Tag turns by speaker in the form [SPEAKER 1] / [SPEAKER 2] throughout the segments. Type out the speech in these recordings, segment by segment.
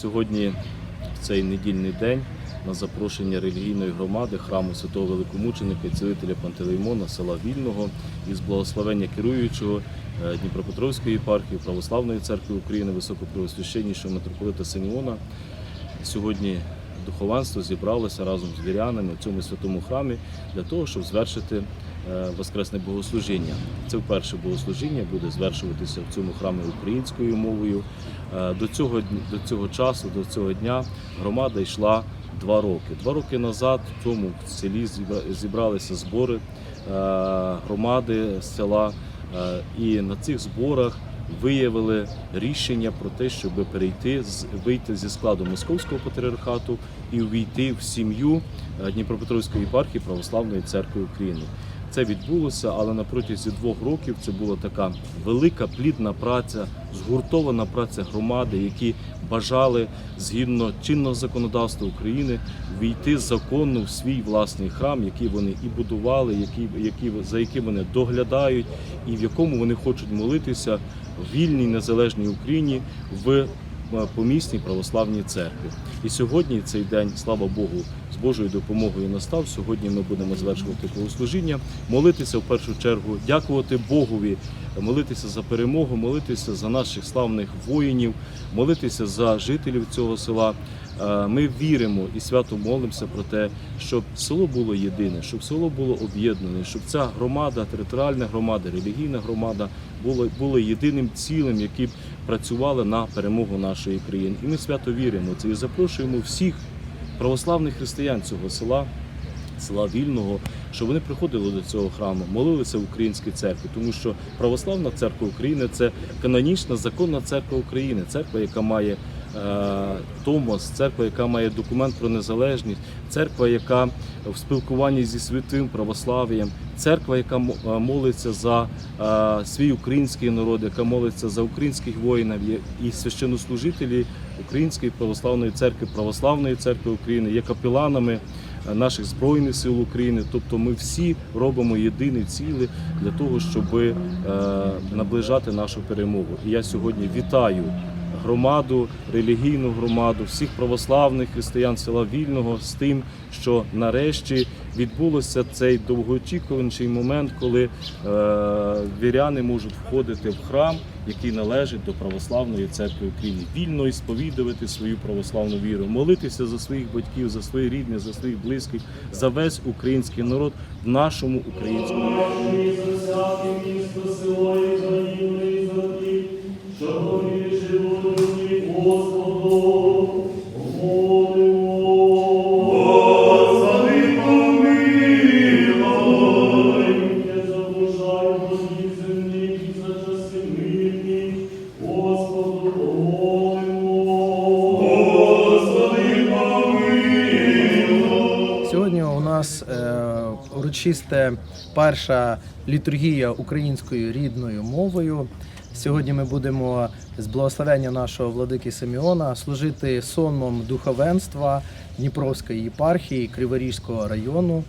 [SPEAKER 1] Сьогодні, в цей недільний день, на запрошення релігійної громади храму святого великомученика і цілителя Пантелеймона, села Вільного із благословення керуючого е, Дніпропетровської єпархії Православної церкви України, високопреосвященнішого митрополита Симеона. Сьогодні духовенство зібралося разом з вірянами в цьому святому храмі для того, щоб звершити воскресне богослужіння. Це вперше богослужіння буде звершуватися в цьому храмі українською мовою. Е, До цього, до цього часу, до цього дня громада йшла два роки. Два роки назад в цьому селі зібралися збори е, громади села, е, і на цих зборах виявили рішення про те, щоб перейти з вийти зі складу московського патріархату і увійти в сім'ю е, Дніпропетровської єпархії Православної церкви України. Це відбулося, але на протязі двох років це була така велика плідна праця, згуртована праця громади, які бажали згідно чинного законодавства України війти законно в свій власний храм, який вони і будували, які, які, за яким вони доглядають, і в якому вони хочуть молитися в вільній незалежній Україні в помісній православній церкві. І сьогодні цей день, слава Богу, з Божою допомогою настав. Сьогодні ми будемо звершувати богослужіння, молитися в першу чергу, дякувати Богові, молитися за перемогу, молитися за наших славних воїнів, молитися за жителів цього села. Е, Ми віримо і свято молимося про те, щоб село було єдине, щоб село було об'єднане, щоб ця громада, територіальна громада, релігійна громада було, було єдиним цілим, які б працювали на перемогу нашої країни. І ми свято віримо це і запрошуємо всіх православних християн цього села. Села Вільного, щоб вони приходили до цього храму, молилися в українській церкві, тому що православна церква України це канонічна законна церква України, церква, яка має Томос, церква, яка має документ про незалежність, церква, яка в спілкуванні зі святим православ'ям, церква, яка е, молиться за е, свій український народ, яка молиться за українських воїнів і священнослужителі Української православної церкви, православної церкви України є капеланами е, наших збройних сил України. Тобто ми всі робимо єдині цілі для того, щоб е, наближати нашу перемогу. І я сьогодні вітаю громаду, релігійну громаду, всіх православних християн села Вільного з тим, що нарешті відбулося цей довгоочікуваний момент, коли е, віряни можуть входити в храм, який належить до православної церкви України, вільно і сповідувати свою православну віру, молитися за своїх батьків, за свої рідні, за своїх близьких, за весь український народ в нашому українському.
[SPEAKER 2] Перша літургія українською рідною мовою. Сьогодні ми будемо з благословення нашого владики Симеона служити сонмом духовенства Дніпровської єпархії Криворізького району.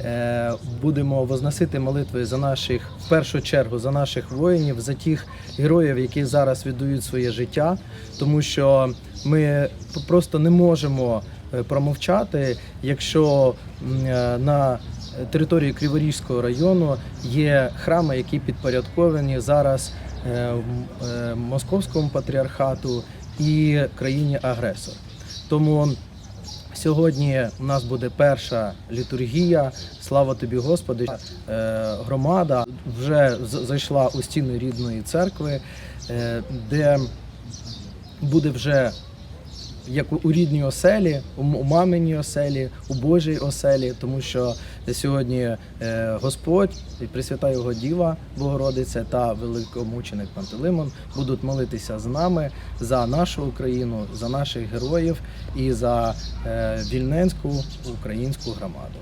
[SPEAKER 2] Е, Будемо возносити молитви за наших, в першу чергу, за наших воїнів, за тих героїв, які зараз віддають своє життя, тому що ми просто не можемо е, промовчати, якщо е, на території Криворізького району є храми, які підпорядковані зараз е, е, московському патріархату і країні агресор. Тому Сьогодні у нас буде перша літургія. Слава тобі, Господи. Е, Громада вже зайшла у стіни рідної церкви, де буде вже як у- рідній оселі, у маминій оселі, у Божій оселі, тому що сьогодні е, Господь, і Пресвята Його Діва Богородиця та великомученик Пантелеймон будуть молитися з нами за нашу Україну, за наших героїв і за е, вільненську українську громаду.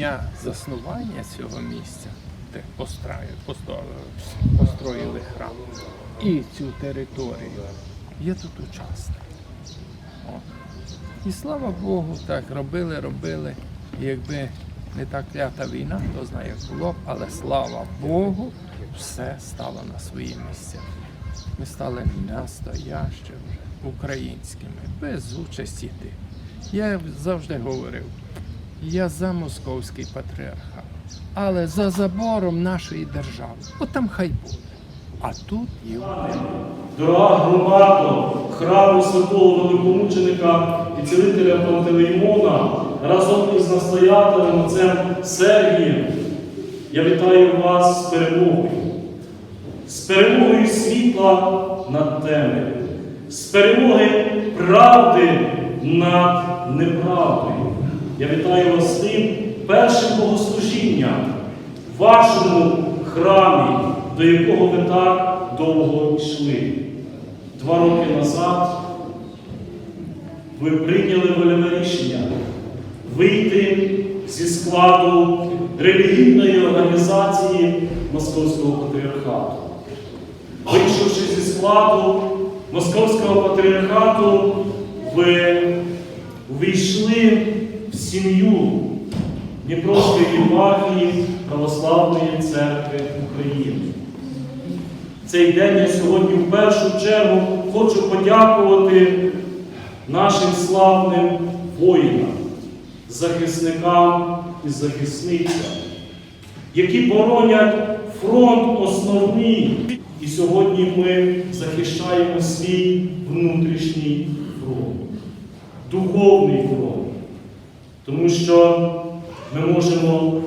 [SPEAKER 3] Дня заснування цього місця, де построїли, храм, і цю територію. Я тут учасник. І слава Богу, так робили, робили. Якби не та клята війна, хто знає, як було б, але слава Богу, все стало на свої місця. Ми стали настоящими українськими, без участі тих. Я завжди говорив, я за московський патріархат, але за забором нашої держави. От там хай буде. А тут Україна.
[SPEAKER 4] Дорога громада храму святого великомученика і цілителя Пантелеймона разом із настоятелем отцем Сергієм. Я вітаю вас з перемогою, з перемогою світла над темрявою, з перемоги правди над неправдою. Я вітаю вас з тим першим богослужінням в вашому храмі, до якого ви так довго йшли. Два роки назад ви прийняли вольове рішення вийти зі складу релігійної організації Московського патріархату. Вийшовши зі складу Московського патріархату, ви увійшли сім'ю Дніпровської єпархії Православної церкви України. Цей день я сьогодні в першу чергу хочу подякувати нашим славним воїнам, захисникам і захисницям, які боронять фронт основний. І сьогодні ми захищаємо свій внутрішній фронт, духовний фронт. Тому що ми можемо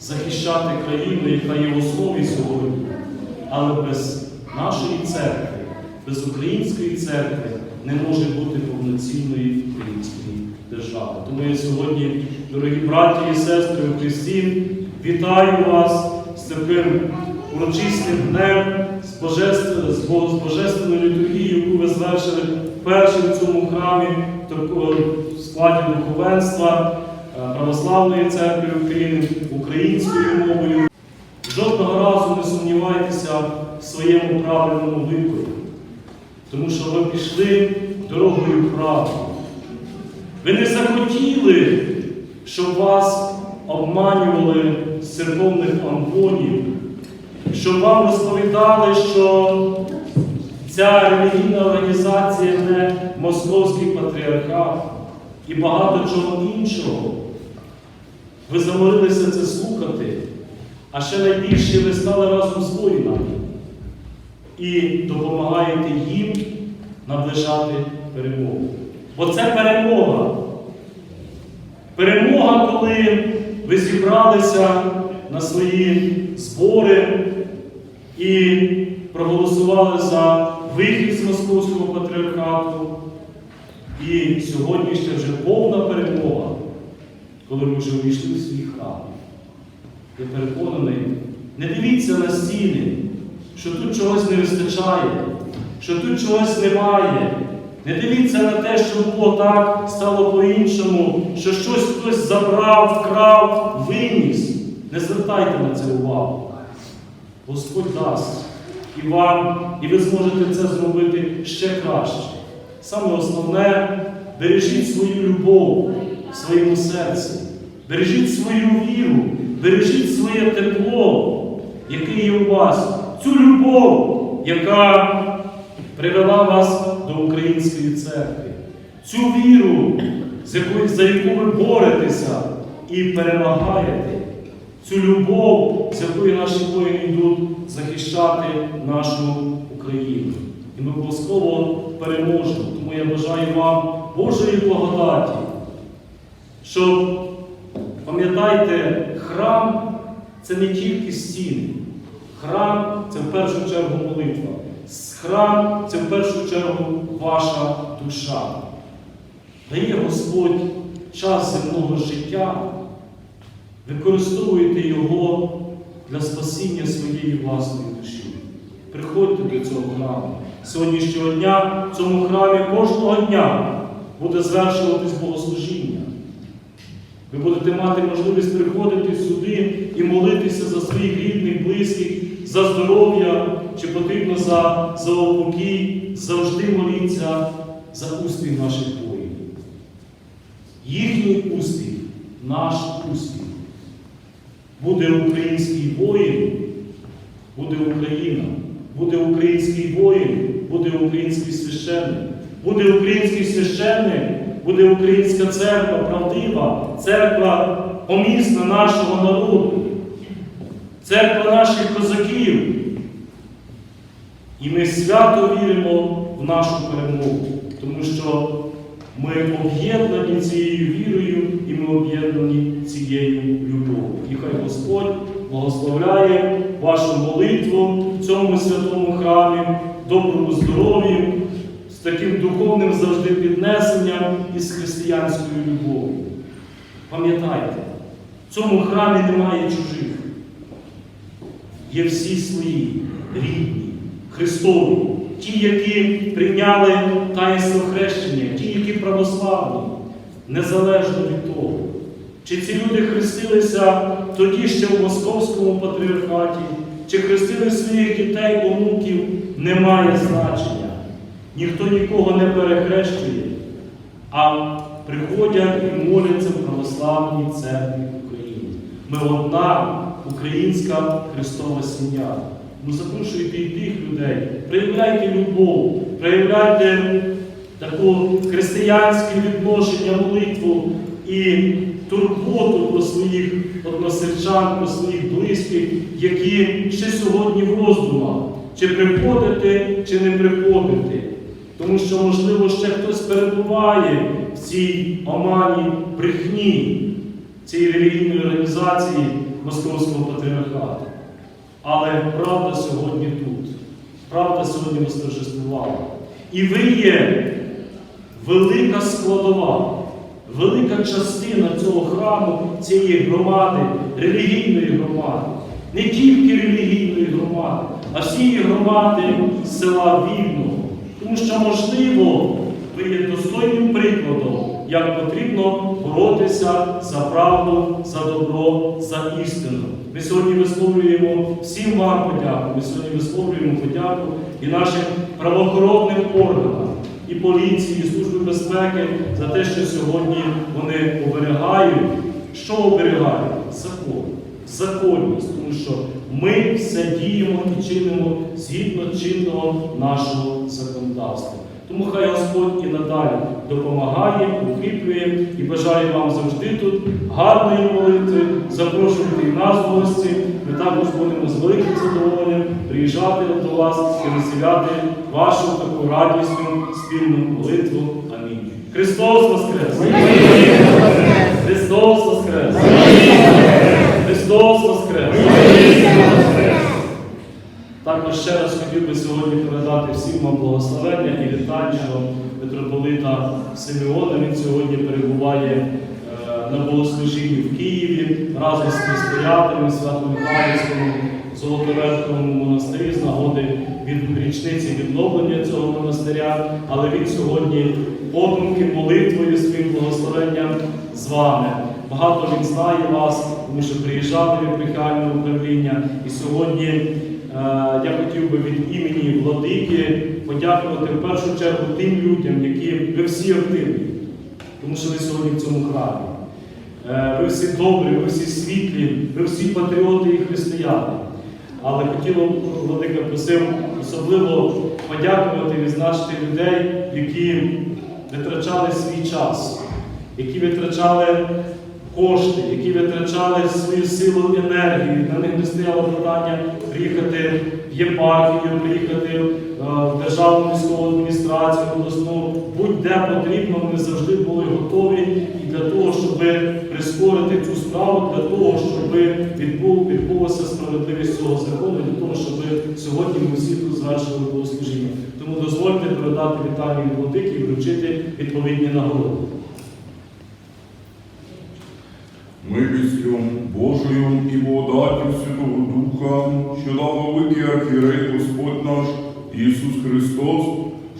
[SPEAKER 4] захищати країну, яка є в основі сьогодні, але без нашої церкви, без української церкви не може бути повноцінної української держави. Тому я сьогодні, дорогі браті і сестри Христі, вітаю вас з таким урочистим днем, з, божеств- з божественною літургією, яку ви звершили вперше в цьому храмі такого в складі духовенства е, Православної церкви України, українською мовою. Жодного разу не сумнівайтеся в своєму правильному виборі, тому що ви пішли дорогою правди. Ви не захотіли, щоб вас обманювали з церковних амбонів, щоб вам розповідали, що ця релігійна організація не московський патріархат і багато чого іншого. Ви заморилися це слухати, а ще найбільше ви стали разом з воїнами і допомагаєте їм наближати перемогу. Бо це перемога. Перемога, коли ви зібралися на свої збори і проголосували за вихід з Московського патріархату. І сьогоднішня вже повна перемога, коли ми вже увійшли в свій храм. Я переконаний, не дивіться на стіни, що тут чогось не вистачає, що тут чогось немає. Не дивіться на те, що було так, стало по-іншому, що щось хтось забрав, вкрав, виніс. Не звертайте на це увагу. Господь дасть і вам, і ви зможете це зробити ще краще. Саме основне, бережіть свою любов в своєму серці, бережіть свою віру, бережіть своє тепло, яке є у вас, цю любов, яка привела вас до української церкви, цю віру, за яку ви боретеся і перемагаєте, цю любов, з якою наші воїни йдуть захищати нашу Україну. І ми обов'язково переможемо. Тому я бажаю вам Божої благодаті, щоб, пам'ятайте, храм це не тільки стіни. Храм це в першу чергу молитва. Храм це в першу чергу ваша душа. Дає Господь час земного життя, використовуйте його для спасіння своєї власної душі. Приходьте до цього храму. Сьогоднішнього дня в цьому храмі кожного дня буде звершуватись богослужіння. Ви будете мати можливість приходити сюди і молитися за своїх рідних, близьких, за здоров'я чи потрібно за, за упокій, завжди моліться за успіх наших воїнів. Їхній успіх, наш успіх. Буде український воїн, буде Україна, буде український воїн, буде український священник, буде український священник, буде українська церква правдива, церква помісна нашого народу, церква наших козаків. І ми свято віримо в нашу перемогу, тому що ми об'єднані цією вірою і ми об'єднані цією любов'ю. І хай Господь благословляє вашу молитву в цьому святому храмі, доброму здоров'ю, з таким духовним завжди піднесенням і з християнською любов'ю. Пам'ятайте, в цьому храмі немає чужих. Є всі свої, рідні, Христові, ті, які прийняли таїнство хрещення, ті, які православні, незалежно від того, чи ці люди хрестилися тоді ще в Московському патріархаті, чи хрестили своїх дітей, онуків, не значення. Ніхто нікого не перехрещує, а приходять і моляться в православній церкві України. Ми одна українська Христова сім'я. Ну запрошуйте і тих людей, проявляйте любов, проявляйте таку християнське відношення, молитву і турботу про своїх односельчан, про своїх близьких, які ще сьогодні в роздумах, чи приходити, чи не приходити. Тому що, можливо, ще хтось перебуває в цій омані брехні цієї релігійної організації Московського патріархату. Але правда сьогодні тут. Правда сьогодні восторжествувала. І ви є велика складова, велика частина цього храму, цієї громади, релігійної громади. Не тільки релігійної громади, а всієї громади села Вільного. Тому що, можливо, ви є достойним прикладом, як потрібно боротися за правду, за добро, за істину. Ми сьогодні висловлюємо всім вам подяку. Ми сьогодні висловлюємо подяку і нашим правоохоронним органам, і поліції, і Служби безпеки за те, що сьогодні вони оберігають. Що оберігають? Закон, законність, тому що ми все діємо і чинимо згідно чинного нашого законодавства. Тому хай Господь і надалі допомагає, укріплює і бажає вам завжди тут гарної молитви. Запрошуйте і нас в гості. Ми також будемо з великим задоволенням приїжджати до вас і розділяти вашу таку радісну спільну молитву. Амінь. Христос Воскрес! Христос Воскрес! Христос Воскрес! Також ще раз хотів би сьогодні передати всім вам благословення і вітання митрополита Симеона. Він сьогодні перебуває е, на богослужінні в Києві разом з настоятелем Свято-Михайлівському Золотоверховому монастирі з нагоди від річниці відновлення цього монастиря. Але він сьогодні подумки, молитвою, своїм благословенням з вами. Багато він знає вас, тому що приїжджав до епархіального управління. І сьогодні я хотів би від імені владики подякувати в першу чергу тим людям, які ви всі активні, тому що ви сьогодні в цьому храмі. Е, Ви всі добрі, ви всі світлі, ви всі патріоти і християни. Але хотіло б, Владика просив особливо подякувати, відзначити людей, які витрачали свій час, які витрачали кошти, які витрачали свою силу енергію. На них не стояло питання приїхати в єпархію, приїхати е, в державну військову адміністрацію, обласну, будь-де потрібно, вони завжди були готові і для того, щоб прискорити цю справу, для того, щоб відбулася справедливість цього закону, для того, щоб сьогодні ми всі тут звершили богослужіння. Тому дозвольте передати вітання від і вручити відповідні нагороди.
[SPEAKER 5] Милістю Божою і благодаттю Святого Духа, що дав великий архієрей Господь наш Ісус Христос,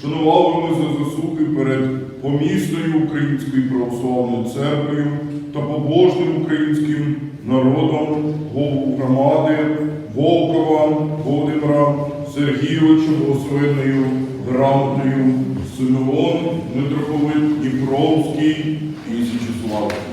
[SPEAKER 5] шанували ми за заслуги перед помісною Українською православною церквою та побожним українським народом, голову громади, Волкова, Володимира Сергійовичем благословенною грамотою Симеон, митрополит Дніпровський і Січеславський.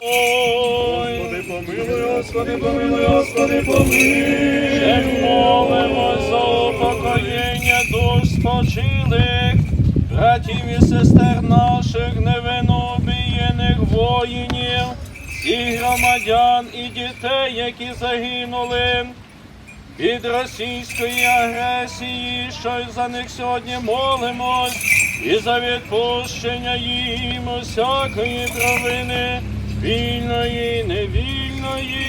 [SPEAKER 6] Господи, помилуй, Господи, помилуй, Господи, помилуй. Ще молимо за упокоєння душ спочилих, братів і сестер наших невинно обієних воїнів, і громадян і дітей, які загинули від російської агресії, що за них сьогодні молимось, і за відпущення їм усякої провини, вільної, невільної.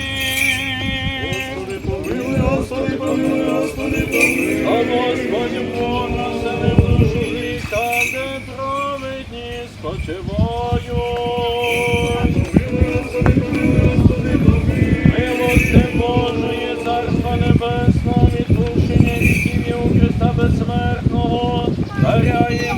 [SPEAKER 6] Господи, помилуй, Господи, помилуй, Господи, помилуй. А Господь Бог населив душу і там, де праведні спочивають. Помилуй, Господи, помилуй, Господи, помилуй. Милости Божої, Небесного, відпущення віків і у Христа безсмертного, даряє